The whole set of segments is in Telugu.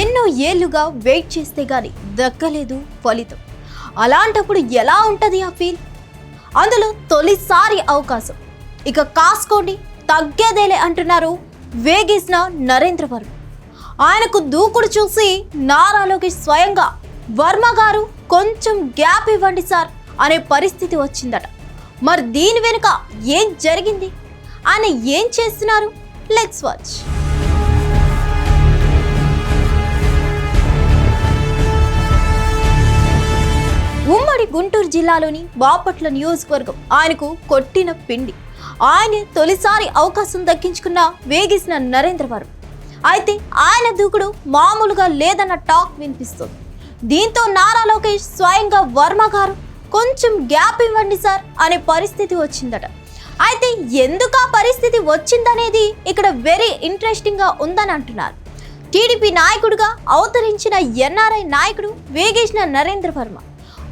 ఎన్నో ఏళ్ళుగా వెయిట్ చేస్తే గాని దక్కలేదు ఫలితం. అలాంటప్పుడు ఎలా ఉంటుంది ఆ ఫీల్? అందులో తొలిసారి అవకాశం. ఇక కాసుకోండి తగ్గేదేలే అంటున్నారు వేగేసిన నరేంద్ర వర్మ. ఆయనకు దూకుడు చూసి నారాలోకి స్వయంగా వర్మ గారు కొంచెం గ్యాప్ ఇవ్వండి సార్ అనే పరిస్థితి వచ్చిందట. మరి దీని వెనుక ఏం జరిగింది? ఆయన ఏం చేస్తున్నారు? లెట్స్ వాచ్ గుంటూరు జిల్లాలోని బాపట్ల నియోజకవర్గం ఆయనకు కొట్టిన పిండి. ఆయన తొలిసారి అవకాశం దక్కించుకున్న వేగేసిన నరేంద్ర వర్మ అయితే ఆయన దూకుడు మామూలుగా లేదన్న టాక్ వినిపిస్తుంది. దీంతో నారా లోకేష్ స్వయంగా వర్మ గారు కొంచెం గ్యాప్ ఇవ్వండి సార్ అనే పరిస్థితి వచ్చిందట. అయితే ఎందుకు ఆ పరిస్థితి వచ్చిందనేది ఇక్కడ వెరీ ఇంట్రెస్టింగ్గా ఉందని అంటున్నారు. టీడీపీ నాయకుడిగా అవతరించిన ఎన్ఆర్ఐ నాయకుడు వేగేసిన నరేంద్ర వర్మ.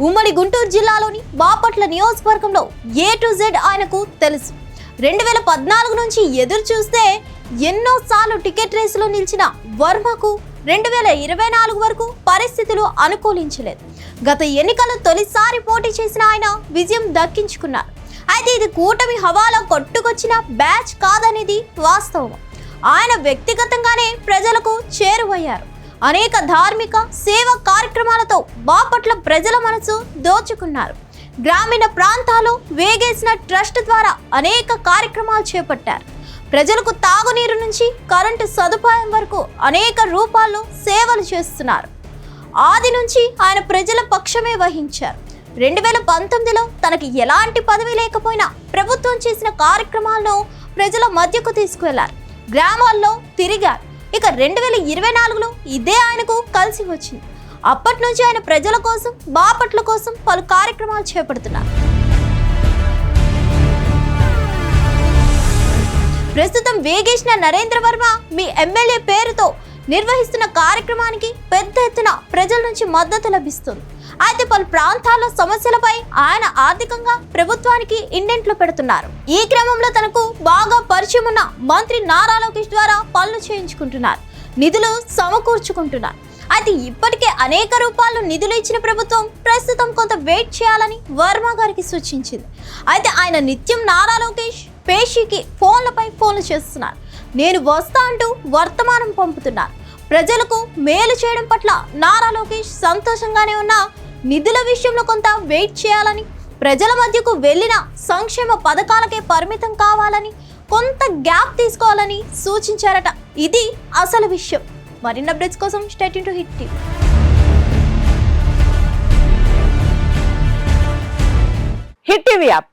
ఉమ్మడి గుంటూరు జిల్లాలోని బాపట్ల నియోజకవర్గంలో ఏ టు జెడ్ ఆయనకు తెలుసు. రెండు వేల పద్నాలుగు నుంచి ఎదురు చూస్తే ఎన్నోసార్లు టికెట్ రేసులో నిలిచిన వర్మకు రెండు వేల ఇరవై నాలుగు వరకు పరిస్థితులు అనుకూలించలేదు. గత ఎన్నికల్లో తొలిసారి పోటీ చేసిన ఆయన విజయం దక్కించుకున్నారు. అయితే ఇది కూటమి హవాలో కొట్టుకొచ్చిన బ్యాచ్ కాదనేది వాస్తవం. ఆయన వ్యక్తిగతంగానే ప్రజలకు చేరువయ్యారు. అనేక ధార్మిక సేవ కార్యక్రమాలతో బాపట్ల ప్రజల మనసు దోచుకున్నారు. గ్రామీణ ప్రాంతాలు వేగేసిన ట్రస్ట్ ద్వారా అనేక కార్యక్రమాలు చేపట్టారు. ప్రజలకు తాగునీరు నుంచి కరెంటు సదుపాయం వరకు అనేక రూపాల్లో సేవలు చేస్తున్నారు. ఆది నుంచి ఆయన ప్రజల పక్షమే వహించారు. రెండు వేల పంతొమ్మిదిలో తనకి ఎలాంటి పదవి లేకపోయినా ప్రభుత్వం చేసిన కార్యక్రమాలను ప్రజల మధ్యకు తీసుకువెళ్ళారు. గ్రామాల్లో తిరిగారు. ఇక రెండు వేల ఇరవై నాలుగులో ఇదే ఆయనకు కలిసి వచ్చింది. అప్పటి నుంచి ఆయన ప్రజల కోసం బాపట్ల కోసం పలు కార్యక్రమాలు చేపడుతున్నారు. ప్రస్తుతం వేగేసిన నరేంద్ర వర్మ మీ ఎమ్మెల్యే పేరుతో నిర్వహిస్తున్న కార్యక్రమానికి పెద్ద ఎత్తున ప్రజల నుంచి మద్దతు లభిస్తుంది. అయితే పలు ప్రాంతాల్లో సమస్యలపై ఆయన ఆర్థికంగా ప్రభుత్వానికి ఇండెంట్లు పెడుతున్నారు. ఈ క్రమంలో తనకు బాగా పరిచయం ఉన్న మంత్రి నారా లోకేష్ ద్వారా పనులు చేయించుకుంటున్నారు. నిధులు సమకూర్చుకుంటున్నారు. అయితే ఇప్పటికే అనేక రూపాల్లో నిధులు ఇచ్చిన ప్రభుత్వం ప్రస్తుతం కొంత వెయిట్ చేయాలని వర్మ గారికి సూచించింది. అయితే ఆయన నిత్యం నారా లోకేష్ పేషీకి ఫోన్లపై ఫోన్లు చేస్తున్నారు. నేను వస్తా అంటూ వర్తమానం పంపుతున్నారు. ప్రజలకు మేలు చేయడం పట్ల నారా లోకేష్ సంతోషంగానే ఉన్నా నిధుల విషయంలో కొంత వెయిట్ చేయాలని ప్రజల మధ్యకు వెళ్ళిన సంక్షేమ పథకాలకే పరిమితం కావాలని కొంత గ్యాప్ తీసుకోవాలని సూచించారట. ఇది అసలు విషయం. మరిన్ని అప్డేట్స్ కోసం state to Hit TV. Hit TV app.